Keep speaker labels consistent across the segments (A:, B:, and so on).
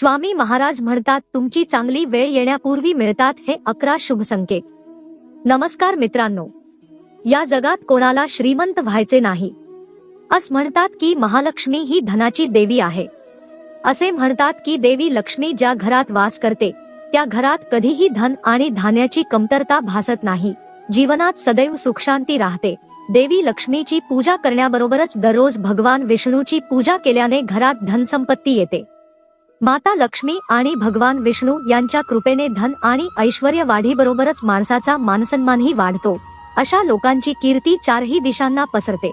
A: स्वामी महाराज म्हणतात तुमची चांगली वेळ येण्यापूर्वी मिळतात हे अकरा शुभ संकेत. नमस्कार मित्रांनो. या जगात कोणाला श्रीमंत व्हायचे नाही. अस म्हणतात की महालक्ष्मी ही धनाची देवी आहे. असे म्हणतात की देवी लक्ष्मी ज्या घरात वास करते त्या घरात कधीही धन आणि धान्याची कमतरता भासत नाही. जीवनात सदैव सुखशांती राहते. देवी लक्ष्मीची पूजा करण्याबरोबरच दररोज भगवान विष्णूची पूजा केल्याने घरात धनसंपत्ती येते. माता लक्ष्मी आणि भगवान विष्णू यांच्या कृपेने धन आणि ऐश्वर वाढीबरोबरच माणसाचा मानसन्मानही वाढतो. अशा लोकांची कीर्ती चारही दिशांना पसरते.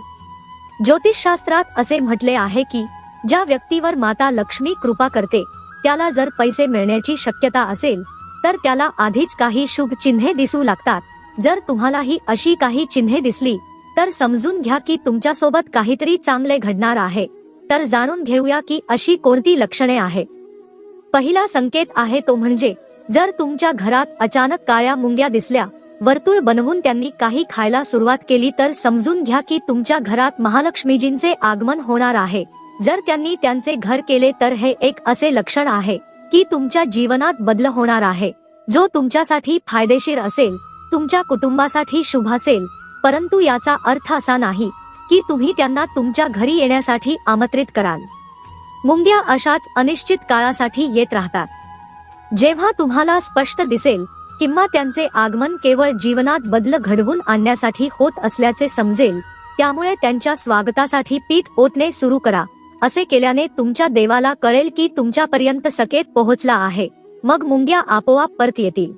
A: ज्योतिषशास्त्रात असे म्हटले आहे की ज्या व्यक्तीवर माता लक्ष्मी कृपा करते त्याला जर पैसे मिळण्याची शक्यता असेल तर त्याला आधीच काही शुभ चिन्हे दिसू लागतात. जर तुम्हालाही अशी काही चिन्हे दिसली तर समजून घ्या की तुमच्यासोबत काहीतरी चांगले घडणार आहे. तर जाणून घेऊया की अशी कोणती लक्षणे आहेत. पहिला संकेत आहे तो म्हणजे जर तुमच्या घरात अचानक काळ्या मुंग्या दिसल्या वर्तुळ बनवून त्यांनी काही खायला सुरुवात केली तर समजून घ्या की तुमच्या घरात महालक्ष्मीजींचे आगमन होणार आहे. जर त्यांनी त्यांचे घर केले तर हे एक असे लक्षण आहे की तुमच्या जीवनात बदल होणार आहे. जो तुमच्यासाठी फायदेशीर असेल तुमच्या कुटुंबासाठी शुभ असेल परंतु याचा अर्थ असा नाही की तुम्ही त्यांना तुमच्या घरी येण्यासाठी आमंत्रित कराल. मुंग्या अशाच अनिश्चित काळासाठी येत राहतात. जेव्हा तुम्हाला स्पष्ट दिसेल किंवा त्यांचे आगमन केवळ जीवनात बदल घडवून आणण्यासाठी होत असल्याचे समजेल त्यामुळे त्यांच्या स्वागतासाठी पीठ ओतणे सुरू करा. असे केल्याने तुमच्या देवाला कळेल की तुमच्यापर्यंत सकेत पोहोचला आहे. मग मुंग्या आपोआप परत येतील.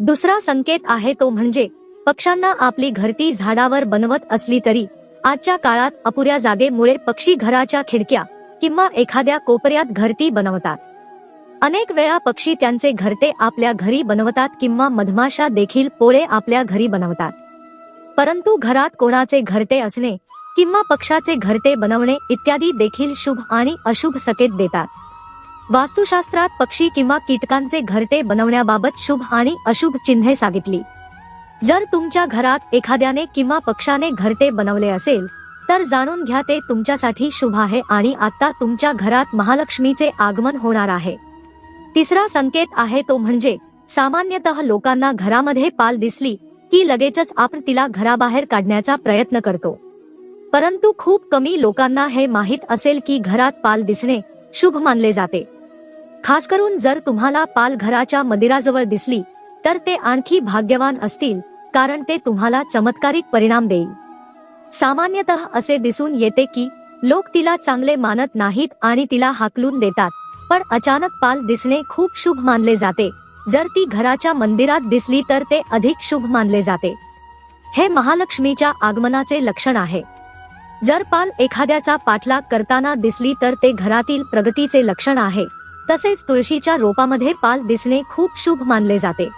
A: दुसरा संकेत आहे तो म्हणजे पक्ष्यांना आपली घरटी झाडावर बनवत असली तरी आजच्या काळात अपुऱ्या जागेमुळे पक्षी घराच्या खिडक्या किंवा एखाद्या कोपऱ्यात घरटी बनवतात. अनेक वेळा पक्षी त्यांचे घरटे आपल्या घरी बनवतात किंवा मधमाशा देखील पोळे आपल्या घरी बनवतात. परंतु घरात कोणाचे घरटे असणे किंवा पक्षाचे घरटे बनवणे इत्यादी देखील शुभ आणि अशुभ सकेत देतात. वास्तुशास्त्रात पक्षी किंवा कीटकांचे घरटे बनवण्याबाबत शुभ आणि अशुभ चिन्हे सांगितली. जर तुमच्या घरात एखाद्याने किंवा पक्षाने घरटे बनवले असेल तर जाणून घ्या ते तुमच्यासाठी शुभ आहे आणि आता तुमच्या घरात महालक्ष्मीचे आगमन होणार आहे. तिसरा संकेत आहे तो म्हणजे सामान्यतः लोकांना घरामध्ये पाल दिसली की लगेचच आपण तिला घराबाहेर काढण्याचा प्रयत्न करतो. परंतु खूप कमी लोकांना हे माहीत असेल की घरात पाल दिसणे शुभ मानले जाते. खास करून जर तुम्हाला पाल घराच्या मंदिराजवळ दिसली तर ते आणखी भाग्यवान असतील कारण ते तुम्हाला चमत्कारिक परिणाम देईल. सामान्यतः असे दिसून येते की लोक तिला चांगले मानत नाहीत आणि तिला हाकलून देतात. पण अचानक पाल दिसणे खूप शुभ मानले जाते. जर ती घराच्या मंदिरात दिसली तर ते अधिक शुभ मानले जाते. हे महालक्ष्मीच्या आगमनाचे लक्षण आहे. जर पाल एखाद्याचा पाठलाग करताना दिसली तर ते घरातील प्रगतीचे लक्षण आहे. तसेच तुळशीच्या रोपामध्ये पाल दिसणे खूप शुभ मानले जाते.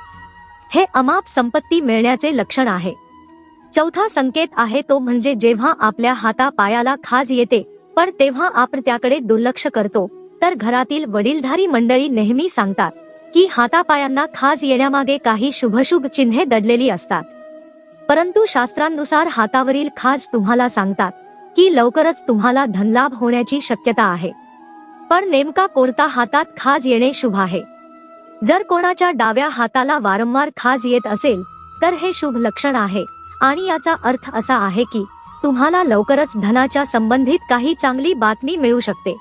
A: हे अमाप संपत्ती मिळण्याचे लक्षण आहे. चौथा संकेत आहे तो म्हणजे जेव्हा आपल्या हाता पायाला खाज येते पण तेव्हा आपण त्याकडे दुर्लक्ष करतो. तर घरातील वडीलधारी मंडळी नेहमी सांगतात की हातापायांना खाज येण्यामागे काही शुभशुभ चिन्हे दडलेली असतात. परंतु शास्त्रांनुसार हातावरील खाज तुम्हाला सांगतात की लवकरच तुम्हाला धनलाभ होण्याची शक्यता आहे. पण नेमका कोणता हातात खाज येणे शुभ आहे? जर कोणाच्या डाव्या हाताला वारंवार खाज येत असेल तर हे शुभ लक्षण आहे. आणि याचा अर्थ असा आहे की तुम्हाला लवकरच धनाच्या संबंधित काही चांगली बातमी मिळू शकते.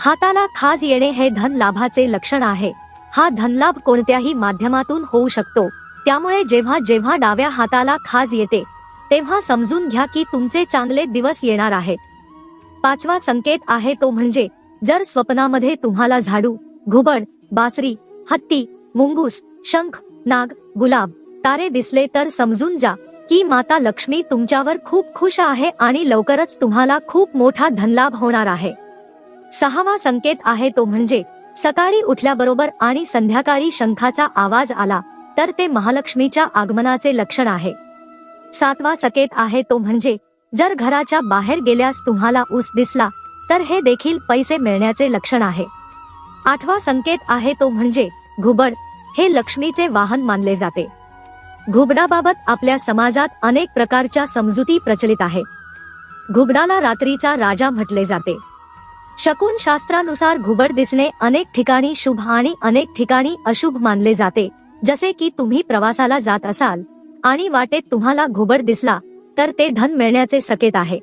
A: हाताला खाज येणे हे धन लाभाचे लक्षण आहे. हा धनलाभ कोणत्याही माध्यमातून होऊ शकतो. त्यामुळे जेव्हा जेव्हा डाव्या हाताला खाज येते तेव्हा समजून घ्या की तुमचे चांगले दिवस येणार आहेत. पाचवा संकेत आहे तो म्हणजे जर स्वप्नामध्ये तुम्हाला झाडू घुबड बासरी हत्ती मुंगूस शंख नाग गुलाब तारे दिसले तर समजून जा की माता लक्ष्मी तुमच्यावर खूप खुश आहे आणि लवकरच तुम्हाला खूप मोठा धनलाभ होणार आहे. सहावा संकेत आहे तो म्हणजे सकाळी उठल्याबरोबर आणि संध्याकाळी शंखाचा आवाज आला तर ते महालक्ष्मीच्या आगमनाचे लक्षण आहे. सातवा संकेत आहे तो म्हणजे जर घराच्या बाहेर गेल्यास तुम्हाला ऊस दिसला तर हे देखील पैसे मिळण्याचे लक्षण आहे. आठवा संकेत आहे तो म्हणजे घुबड हे लक्ष्मीचे वाहन मानले जाते. घुबडाबाबत आपल्या समाजात अनेक प्रकारच्या समजुती प्रचलित आहे. घुबडाला रात्रीचा राजा म्हटले जाते. शकून शास्त्रानुसार घुबड दिसणे अनेक ठिकाणी शुभ आणि अनेक ठिकाणी अशुभ मानले जाते. जसे की तुम्ही प्रवासाला जात असाल आणि वाटेत तुम्हाला घुबड दिसला तर ते धन मिळण्याचे सकेत आहे.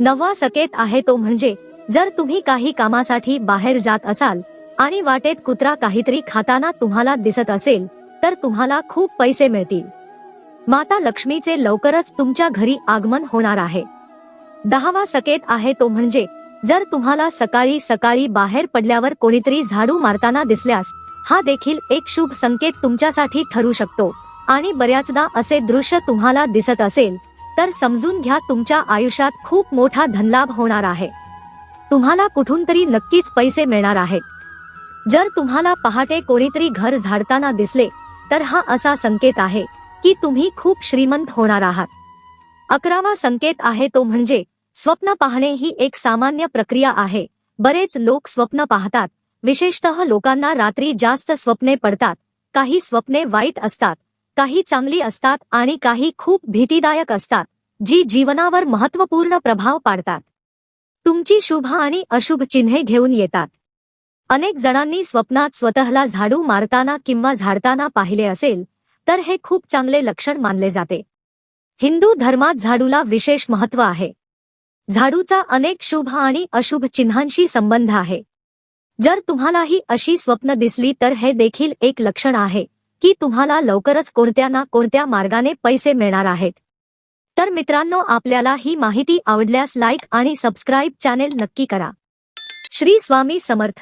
A: नववा सकेत आहे तो म्हणजे जर तुम्ही काही कामासाठी बाहेर जात असाल आणि वाटेत कुत्रा काहीतरी खाताना तुम्हाला दिसत असेल तर तुम्हाला खूप पैसे मिळतील. माता लक्ष्मीचे लवकरच तुमच्या घरी आगमन होणार आहे. दहावा सकेत आहे तो म्हणजे जर तुम्हाला सकाळी सकाळी बाहेर पडल्यावर कोणीतरी झाडू मारताना दिसल्यास हा देखील एक शुभ संकेत तुमच्यासाठी ठरू शकतो. आणि बऱ्याचदा असे दृश्य तुम्हाला दिसत असेल तर समजून घ्या तुमच्या आयुष्यात खूप मोठा धनलाभ होणार आहे. तुम्हाला कुठून तरी नक्कीच पैसे मिळणार आहेत. जर तुम्हाला पहाटे कोणीतरी घर झाडताना दिसले तर हा असा संकेत आहे की तुम्ही खूप श्रीमंत होणार आहात. अकरावा संकेत आहे तो म्हणजे स्वप्न पाहणे ही एक सामान्य प्रक्रिया आहे. बरेच लोक स्वप्न पाहतात. विशेषतः लोकांना रात्री जास्त स्वप्ने पडतात. काही स्वप्ने वाईट असतात. काही चांगली असतात आणि काही खूप भीतीदायक असतात जी जीवनावर महत्त्वपूर्ण प्रभाव पाडतात. तुमची शुभ आणि अशुभ चिन्हे घेऊन येतात. अनेक जणांनी स्वप्नात स्वतःला झाडू मारताना किंवा झाडताना पाहिले असेल तर हे खूप चांगले लक्षण मानले जाते. हिंदू धर्मात झाडूला विशेष महत्त्व आहे. झाडूचा अनेक शुभ आणि अशुभ चिन्हांशी संबंध आहे. जर तुम्हालाही अशी स्वप्न दिसली तर हे देखील एक लक्षण आहे की तुम्हाला लवकरच कोणत्या ना कोणत्या मार्गाने पैसे मिळणार आहेत. तर मित्रांनो आपल्याला ही माहिती आवडल्यास लाईक आणि सबस्क्राईब चॅनेल नक्की करा. श्री स्वामी समर्थ.